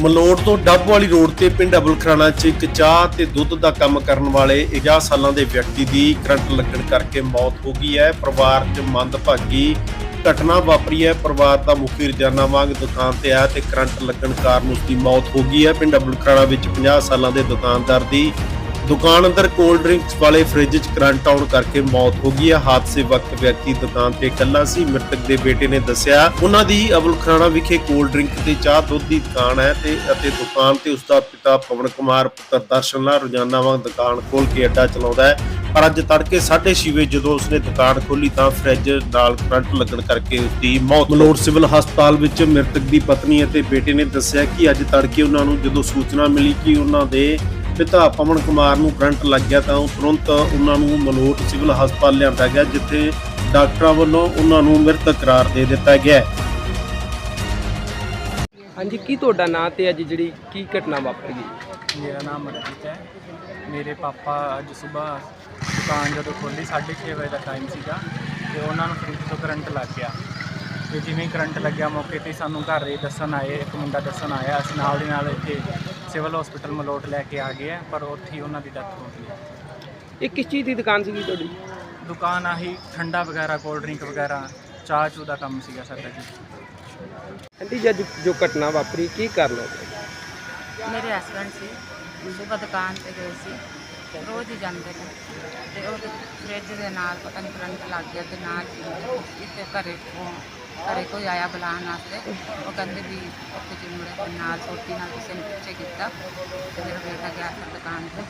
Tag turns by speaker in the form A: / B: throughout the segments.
A: ਮਲੋੜ ਤੋਂ ਡੱਬ ਵਾਲੀ ਰੋਡ ਤੇ ਪਿੰਡ ਅਬਲਖਰਾਣਾ 'ਚ ਇੱਕ ਚਾਹ ਤੇ ਦੁੱਧ ਦਾ ਕੰਮ ਕਰਨ ਵਾਲੇ 50 ਸਾਲਾਂ ਦੇ ਵਿਅਕਤੀ ਦੀ ਕਰੰਟ ਲੱਗਣ ਕਰਕੇ ਮੌਤ ਹੋ ਗਈ ਹੈ। ਪਰਿਵਾਰ 'ਚ ਮੰਦਭਾਗੀ ਘਟਨਾ ਵਾਪਰੀ ਹੈ। ਪਰਿਵਾਰ ਦਾ ਮੁਖੀ ਰੋਜ਼ਾਨਾ ਵਾਂਗ ਦੁਕਾਨ ਤੇ ਆਇਆ ਤੇ ਕਰੰਟ ਲੱਗਣ ਕਾਰਨ ਉਸ ਦੀ ਮੌਤ ਹੋ ਗਈ ਹੈ। ਪਿੰਡ ਅਬਲਖਰਾਣਾ ਵਿੱਚ 50 ਸਾਲਾਂ ਦੇ ਦੁਕਾਨਦਾਰ ਦੀ ਦੁਕਾਨ ਅੰਦਰ ਕੋਲਡ ਡਰਿੰਕਸ ਵਾਲੇ ਫ੍ਰਿਜ 'ਚ ਕਰੰਟ ਆਉਣ ਕਰਕੇ ਮੌਤ ਹੋ ਗਈ ਹੈ। ਹਾਦਸੇ ਵਕਤ ਵਿਅਕਤੀ ਦੁਕਾਨ ਤੇ ਇਕੱਲਾ ਸੀ। ਮ੍ਰਿਤਕ ਦੇ ਬੇਟੇ ਨੇ ਦੱਸਿਆ, ਉਹਨਾਂ ਦੀ ਅਬੁਲ ਵਿਖੇ ਕੋਲਡ ਡਰਿੰਕ ਤੇ ਚਾਹ ਦੁੱਧ ਦੀ ਦੁਕਾਨ ਹੈ ਤੇ ਅਤੇ ਦੁਕਾਨ ਤੇ ਉਸ ਦਾ ਪਿਤਾ ਪਵਨ ਕੁਮਾਰ, ਪੁੱਤਰ ਦਰਸ਼ਨ ਨਾਲ ਰੋਜ਼ਾਨਾ ਵਾਂਗ ਦੁਕਾਨ ਖੋਲ ਕੇ ਅੱਡਾ ਚਲਾਉਂਦਾ ਹੈ। ਪਰ ਅੱਜ ਤੜਕੇ 6:30 ਵਜੇ ਜਦੋਂ ਉਸਨੇ ਦੁਕਾਨ ਖੋਲੀ ਤਾਂ ਫ੍ਰਿਜ ਨਾਲ ਕਰੰਟ ਲੱਗਣ ਕਰਕੇ ਉਸ ਦੀ ਮੌਤ ਮਲੋੜ ਸਿਵਲ ਹਸਪਤਾਲ ਵਿੱਚ ਮ੍ਰਿਤਕ ਦੀ ਪਤਨੀ ਅਤੇ ਬੇਟੇ ਨੇ ਦੱਸਿਆ ਕਿ ਅੱਜ ਤੜਕੇ ਉਹਨਾਂ ਨੂੰ ਜਦੋਂ ਸੂਚਨਾ ਮਿਲੀ ਕਿ ਉਹਨਾਂ ਦੇ ਪਿਤਾ ਪਵਨ ਕੁਮਾਰ ਨੂੰ ਕਰੰਟ ਲੱਗ ਗਿਆ ਤਾਂ ਉਹ ਤੁਰੰਤ ਉਹਨਾਂ ਨੂੰ ਮਲੋਟ ਸਿਵਲ ਹਸਪਤਾਲ ਲਿਆਂਦਾ ਗਿਆ ਜਿੱਥੇ ਡਾਕਟਰਾਂ ਵੱਲੋਂ ਉਹਨਾਂ ਨੂੰ ਮ੍ਰਿਤਕ ਕਰਾਰ ਦੇ ਦਿੱਤਾ ਗਿਆ।
B: ਹਾਂਜੀ ਕੀ ਤੁਹਾਡਾ ਨਾਂ ਤੇ ਅੱਜ ਜਿਹੜੀ ਕੀ ਘਟਨਾ ਵਾਪਰ ਗਈ
C: ਮੇਰਾ ਨਾਮ ਮਨਜੀਤ ਹੈ। ਮੇਰੇ ਪਾਪਾ ਅੱਜ ਸਵੇਰ ਦੁਕਾਨ ਜਦੋਂ ਖੋਲੀ 6:30 ਵਜੇ ਦਾ ਟਾਈਮ ਸੀਗਾ ਤੇ ਉਹਨਾਂ ਨੂੰ ਫ੍ਰਿਜ ਤੋਂ ਕਰੰਟ ਲੱਗ ਗਿਆ। ਤੇ ਜਿਵੇਂ ਕਰੰਟ ਲੱਗਿਆ ਮੌਕੇ ਤੇ ਸਾਨੂੰ ਘਰ ਦੇ ਦੱਸਣ ਆਏ ਇੱਕ ਮੁੰਡਾ ਦੱਸਣ ਆਇਆ ਅਸੀਂ ਨਾਲ ਦੀ ਨਾਲ ਇੱਥੇ ਸਿਵਲ ਹਸਪੀਟਲ ਮਲੋਟ ਲੈ ਕੇ ਆ ਗਏ ਪਰ ਉੱਥੇ ਹੀ ਉਹਨਾਂ ਦੀ ਡੈਥ ਹੋ ਗਈ।
B: ਇਹ ਕਿਸ ਚੀਜ਼ ਦੀ ਦੁਕਾਨ ਸੀਗੀ ਤੁਹਾਡੀ?
C: ਦੁਕਾਨ ਆਹੀ ਠੰਡਾ ਵਗੈਰਾ ਕੋਲਡ ਡਰਿੰਕ ਵਗੈਰਾ ਚਾਹ ਚੂ ਦਾ ਕੰਮ ਸੀਗਾ ਸਾਡਾ ਜੀ।
B: ਆਂਟੀ ਜਦ ਜੋ ਘਟਨਾ ਵਾਪਰੀ ਕੀ ਕਾਰਨ ਹੋ ਗਿਆ
D: ਮੇਰੇ ਹਸਬੰਡ ਸੀ ਸੁਬਹ ਦੁਕਾਨ ਤੇ ਗਏ ਸੀ ਰੋਜ਼ ਹੀ ਜਾਂਦੇ ਨੇ। ਤੇ ਉਹ ਫ੍ਰਿਜ ਦੇ ਨਾਲ ਪਤਾ ਨਹੀਂ ਕਰੰਟ ਲੱਗ ਗਿਆ ਤੇ ਨਾਲ ਹੀ ਇੱਥੇ ਘਰੇ ਉਹ- ਘਰੇ ਕੋਈ ਆਇਆ ਬੁਲਾਉਣ ਵਾਸਤੇ ਉਹ ਕਹਿੰਦੇ ਵੀ ਉੱਥੇ ਚਿਮੜੇ ਦੇ ਨਾਲ ਛੋਟੀ ਨਾਲ ਕਿਸੇ ਨੇ ਪਿੱਛੇ ਕੀਤਾ ਤੇ ਮੇਰਾ ਬੇਟਾ ਗਿਆ ਸੀ ਦੁਕਾਨ ਤੇ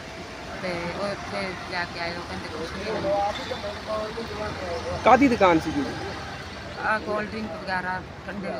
D: ਤੇ ਉਹ ਇੱਥੇ ਲੈ ਕੇ ਆਏ ਉਹ ਕਹਿੰਦੇ ਕੁਛ ਨਹੀਂ
B: ਕਾਦੀ ਦੁਕਾਨ ਸੀਗੀ
D: ਆ ਕੋਲਡ ਡਰਿੰਕ ਵਗੈਰਾ ਠੰਡੇ